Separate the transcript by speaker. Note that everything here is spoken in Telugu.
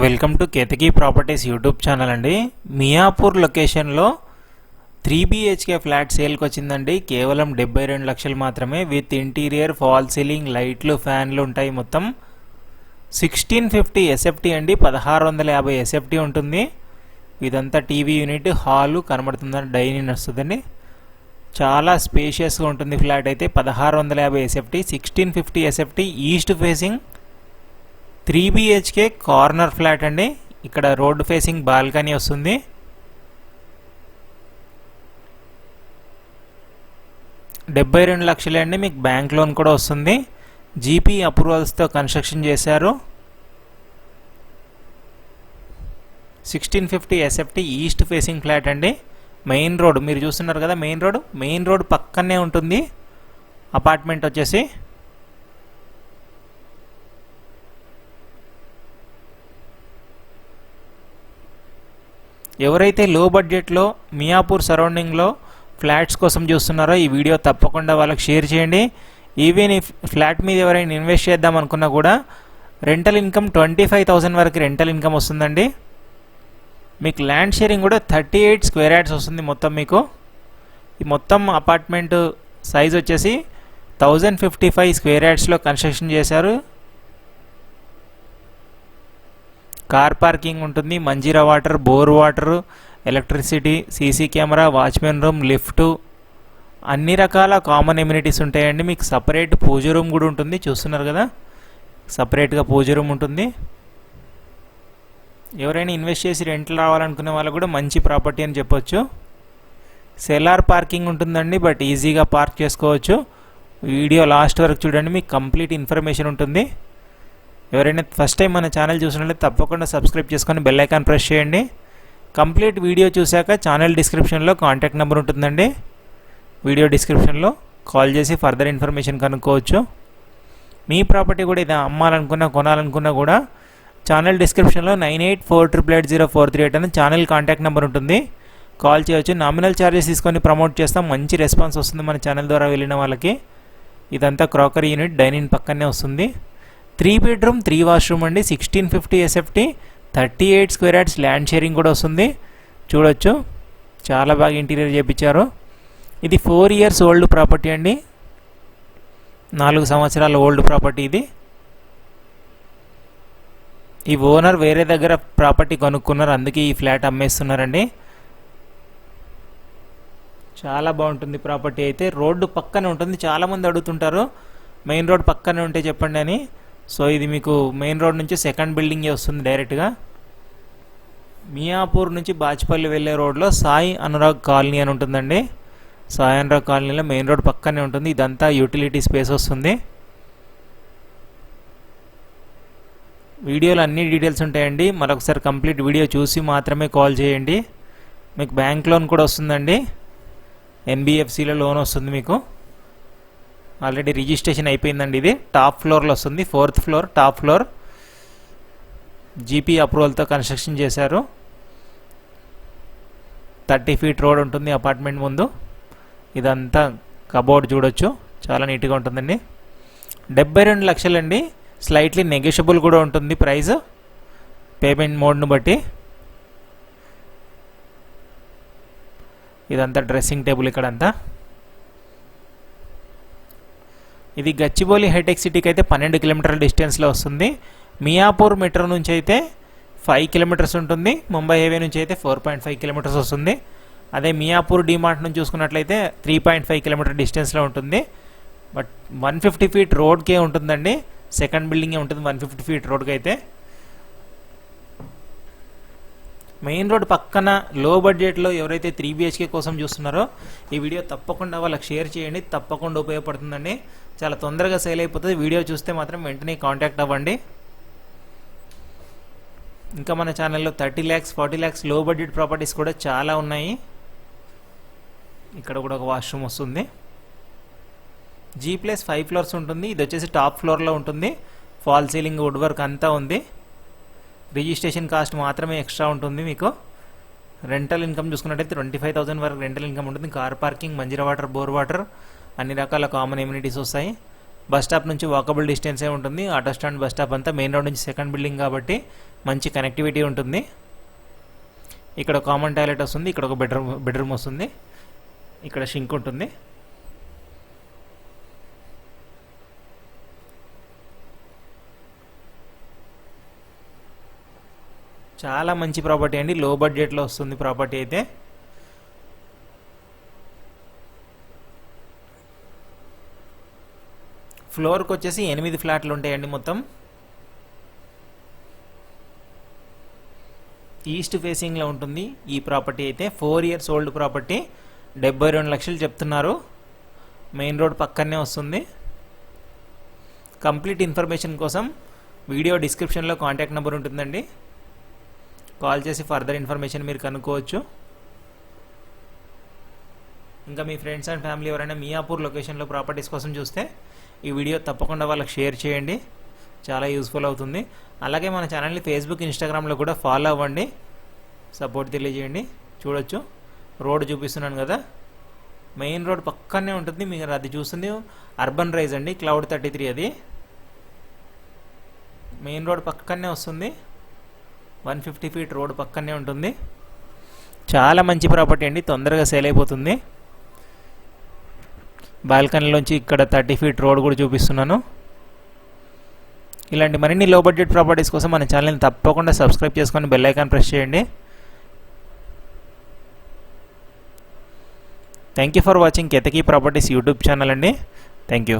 Speaker 1: Welcome to Ketaki properties YouTube channel అండి. మియాపూర్ లొకేషన్లో త్రీ బిహెచ్కే ఫ్లాట్ సేల్కి వచ్చిందండి. కేవలం డెబ్బై రెండు లక్షలు మాత్రమే. విత్ ఇంటీరియర్ ఫాల్ సీలింగ్ లైట్లు ఫ్యాన్లు ఉంటాయి మొత్తం. సిక్స్టీన్ ఫిఫ్టీ ఎస్ఎఫ్టీ అండి. పదహారు వందల యాభై ఎస్ఎఫ్టీ ఉంటుంది. ఇదంతా టీవీ యూనిట్ హాలు కనబడుతుందని డైనింగ్ వస్తుందండి చాలా స్పేషియస్గా ఉంటుంది ఫ్లాట్ అయితే. పదహారు వందల యాభై SFT sixteen fifty SFT east facing three BHK corner flat అండి. ఇక్కడ రోడ్డు ఫేసింగ్ బాల్కనీ వస్తుంది. డెబ్బై రెండు లక్షలే అండి మీకు బ్యాంక్ లోన్ కూడా వస్తుంది. జీపీ అప్రూవల్స్తో కన్స్ట్రక్షన్ చేశారు. Sixteen fifty SFT east facing flat అండి. మెయిన్ రోడ్ మీరు చూస్తున్నారు కదా మెయిన్ రోడ్? మెయిన్ రోడ్ పక్కనే ఉంటుంది. అపార్ట్మెంట్ వచ్చేసి ఎవరైతే లో బడ్జెట్లో మియాపూర్ సరౌండింగ్లో ఫ్లాట్స్ కోసం చూస్తున్నారో ఈ వీడియో తప్పకుండా వాళ్ళకి షేర్ చేయండి. ఈవెన్ ఈ ఫ్లాట్ మీద ఎవరైనా ఇన్వెస్ట్ చేద్దాం అనుకున్నా కూడా rental income twenty five thousand వరకు రెంటల్ ఇన్కమ్ వస్తుందండి. మీకు ల్యాండ్ షేరింగ్ కూడా థర్టీ ఎయిట్ స్క్వేర్ యాడ్స్ వస్తుంది మొత్తం మీకు. ఈ మొత్తం అపార్ట్మెంట్ సైజ్ వచ్చేసి థౌజండ్ ఫిఫ్టీ ఫైవ్ స్క్వేర్ యాడ్స్లో కన్స్ట్రక్షన్ చేశారు. కార్ పార్కింగ్ ఉంటుంది Manjeera water bore water electricity CC camera watchmen room lift. అన్ని రకాల కామన్ ఎమ్యూనిటీస్ ఉంటాయండి. మీకు సపరేట్ పూజ రూమ్ కూడా ఉంటుంది. చూస్తున్నారు కదా? సపరేట్గా పూజ రూమ్ ఉంటుంది. ఎవరైనా ఇన్వెస్ట్ చేసి రెంట్లు రావాలనుకునే వాళ్ళకు కూడా మంచి ప్రాపర్టీ అని చెప్పొచ్చు. సెలార్ పార్కింగ్ ఉంటుందండి బట్ ఈజీగా పార్క్ చేసుకోవచ్చు. వీడియో లాస్ట్ వరకు చూడండి. మీకు కంప్లీట్ ఇన్ఫర్మేషన్ ఉంటుంది. ఎవరైనా ఫస్ట్ టైం మన ఛానల్ చూసినట్లయితే తప్పకుండా సబ్స్క్రైబ్ చేసుకొని బెల్ ఐకాన్ ప్రెస్ చేయండి. కంప్లీట్ వీడియో చూశాక ఛానల్ డిస్క్రిప్షన్లో కాంటాక్ట్ నెంబర్ ఉంటుందండి. వీడియో డిస్క్రిప్షన్లో కాల్ చేసి ఫర్దర్ ఇన్ఫర్మేషన్ కనుక్కోవచ్చు. మీ ప్రాపర్టీ కూడా ఇది అమ్మాలనుకున్నా కొనాలనుకున్నా కూడా ఛానల్ డిస్క్రిప్షన్లో nine eight four triple eight zero four three eight అని ఛానల్ కాంటాక్ట్ నెంబర్ ఉంటుంది. కాల్ చేయొచ్చు. నామినల్ ఛార్జెస్ తీసుకొని ప్రమోట్ చేస్తాం. మంచి రెస్పాన్స్ వస్తుంది మన ఛానల్ ద్వారా వెళ్ళిన వాళ్ళకి. ఇదంతా క్రాకరీ యూనిట్ డైనింగ్ పక్కనే వస్తుంది. త్రీ బెడ్రూమ్ త్రీ వాష్రూమ్ అండి. Sixteen fifty SFT thirty eight square yards land sharing కూడా వస్తుంది. చూడొచ్చు. చాలా బాగా ఇంటీరియర్ చేయించారు ఇది ఫోర్ ఇయర్స్ ఓల్డ్ ప్రాపర్టీ అండి. నాలుగు సంవత్సరాల ఓల్డ్ ప్రాపర్టీ ఇది. ఈ ఓనర్ వేరే దగ్గర ప్రాపర్టీ కొనుక్కున్నారు. అందుకే ఈ ఫ్లాట్ అమ్మేస్తున్నారండి. చాలా బాగుంటుంది ప్రాపర్టీ అయితే. రోడ్డు పక్కనే ఉంటుంది. చాలామంది అడుగుతుంటారు. మెయిన్ రోడ్ పక్కనే ఉంటే చెప్పండి అని. సో ఇది మీకు మెయిన్ రోడ్ నుంచి సెకండ్ బిల్డింగే వస్తుంది డైరెక్ట్గా. మియాపూర్ నుంచి బాచ్పల్లి వెళ్ళే రోడ్లో సాయి అనురాగ్ కాలనీ అని ఉంటుందండి. సాయి అనురాగ్ కాలనీలో మెయిన్ రోడ్ పక్కనే ఉంటుంది. ఇదంతా యూటిలిటీ స్పేస్ వస్తుంది. వీడియోలో అన్ని డీటెయిల్స్ ఉంటాయండి. మరొకసారి కంప్లీట్ వీడియో చూసి మాత్రమే కాల్ చేయండి. మీకు బ్యాంక్ లోన్ కూడా వస్తుందండి. ఎన్బిఎఫ్సిలో లోన్ వస్తుంది మీకు. ఆల్రెడీ రిజిస్ట్రేషన్ అయిపోయిందండి ఇది. టాప్ ఫ్లోర్లో వస్తుంది. Fourth floor top floor GP అప్రూవల్తో construction చేశారు. థర్టీ ఫీట్ రోడ్ ఉంటుంది అపార్ట్మెంట్ ముందు. ఇదంతా కబోర్డ్ చూడొచ్చు. చాలా నీట్గా ఉంటుందండి. డెబ్బై రెండు లక్షలండి. స్లైట్లీ నెగోషియబుల్ కూడా ఉంటుంది ప్రైస్ పేమెంట్ మోడ్ను బట్టి. ఇదంతా డ్రెస్సింగ్ టేబుల్ ఇక్కడంతా. ఇది గచ్చిబౌలి హైటెక్ సిటీకి అయితే పన్నెండు కిలోమీటర్ల డిస్టెన్స్లో వస్తుంది. మియాపూర్ మెట్రో నుంచి అయితే ఫైవ్ కిలోమీటర్స్ ఉంటుంది. ముంబై హైవే నుంచి అయితే ఫోర్ పాయింట్ ఫైవ్ కిలోమీటర్స్ వస్తుంది. అదే మియాపూర్ డిమార్ట్ నుంచి చూసుకున్నట్లయితే త్రీ పాయింట్ ఫైవ్ కిలోమీటర్ డిస్టెన్స్లో ఉంటుంది. బట్ వన్ ఫిఫ్టీ ఫీట్ రోడ్కే ఉంటుందండి. సెకండ్ బిల్డింగే ఉంటుంది వన్ ఫిఫ్టీ ఫీట్ రోడ్కి అయితే మెయిన్ రోడ్ పక్కన లో బడ్జెట్లో ఎవరైతే త్రీ బిహెచ్కే కోసం చూస్తున్నారో ఈ వీడియో తప్పకుండా వాళ్ళకి షేర్ చేయండి. తప్పకుండా ఉపయోగపడుతుందండి. చాలా తొందరగా సేల్ అయిపోతుంది. వీడియో చూస్తే మాత్రం వెంటనే కాంటాక్ట్ అవ్వండి. ఇంకా మన ఛానల్లో థర్టీ ల్యాక్స్ ఫార్టీ ల్యాక్స్లో బడ్జెట్ ప్రాపర్టీస్ కూడా చాలా ఉన్నాయి. ఇక్కడ కూడా ఒక వాష్రూమ్ వస్తుంది. జీ ప్లస్ ఫైవ్ ఫ్లోర్స్ ఉంటుంది. ఇది వచ్చేసి టాప్ ఫ్లోర్లో ఉంటుంది. ఫాల్ సీలింగ్ వుడ్ వర్క్ అంతా ఉంది. రిజిస్ట్రేషన్ కాస్ట్ మాత్రమే ఎక్స్ట్రా ఉంటుంది మీకు. రెంటల్ ఇన్కమ్ చూసుకున్నట్టయితే ట్వంటీ ఫైవ్ థౌసండ్ వరకు రెంటల్ ఇన్కమ్ ఉంటుంది. Car parking Manjira water bore water అన్ని రకాల కామన్ ఎమ్యూనిటీస్ వస్తాయి. బస్ స్టాప్ నుంచి వాకబుల్ డిస్టెన్సే ఉంటుంది. ఆటో స్టాండ్ బస్ స్టాప్ అంతా మెయిన్ రోడ్ నుంచి సెకండ్ బిల్డింగ్ కాబట్టి మంచి కనెక్టివిటీ ఉంటుంది. ఇక్కడ కామన్ టాయిలెట్ వస్తుంది. ఇక్కడ ఒక బెడ్రూమ్ బెడ్రూమ్ వస్తుంది. ఇక్కడ షింక్ ఉంటుంది. చాలా మంచి ప్రాపర్టీ అండి. లో బడ్జెట్లో వస్తుంది ప్రాపర్టీ అయితే. ఫ్లోర్కి వచ్చేసి ఎనిమిది ఫ్లాట్లు ఉంటాయండి మొత్తం. ఈస్ట్ ఫేసింగ్లో ఉంటుంది ఈ ప్రాపర్టీ అయితే. Four years old property. డెబ్బై రెండు లక్షలు చెప్తున్నారు. మెయిన్ రోడ్ పక్కనే వస్తుంది. కంప్లీట్ ఇన్ఫర్మేషన్ కోసం వీడియో డిస్క్రిప్షన్లో కాంటాక్ట్ నెంబర్ ఉంటుందండి. కాల్ చేసి ఫర్దర్ ఇన్ఫర్మేషన్ మీరు కనుక్కోవచ్చు. ఇంకా మీ ఫ్రెండ్స్ అండ్ ఫ్యామిలీ ఎవరైనా మియాపూర్ లొకేషన్లో ప్రాపర్టీస్ కోసం చూస్తే ఈ వీడియో తప్పకుండా వాళ్ళకి షేర్ చేయండి. చాలా యూస్ఫుల్ అవుతుంది. అలాగే మన ఛానల్ని ఫేస్బుక్ ఇన్స్టాగ్రామ్లో కూడా ఫాలో అవ్వండి. సపోర్ట్ తెలియజేయండి. చూడొచ్చు. రోడ్ చూపిస్తున్నాను కదా. మెయిన్ రోడ్ పక్కనే ఉంటుంది. మీరు అది చూస్తుంది. అర్బన్ రైజ్ అండి. క్లౌడ్ థర్టీ త్రీ అది. మెయిన్ రోడ్ పక్కనే వస్తుంది. వన్ ఫిఫ్టీ ఫీట్ రోడ్ పక్కనే ఉంటుంది. చాలా మంచి ప్రాపర్టీ అండి. తొందరగా సేల్ అయిపోతుంది. బాల్కనీలోంచి ఇక్కడ థర్టీ ఫీట్ రోడ్ కూడా చూపిస్తున్నాను. ఇలాంటి మరిన్ని లో బడ్జెట్ ప్రాపర్టీస్ కోసం మన ఛానల్ని తప్పకుండా సబ్స్క్రైబ్ చేసుకొని బెల్ ఐకాన్ ప్రెస్ చేయండి. Thank you for watching Ketaki properties YouTube channel అండి. Thank you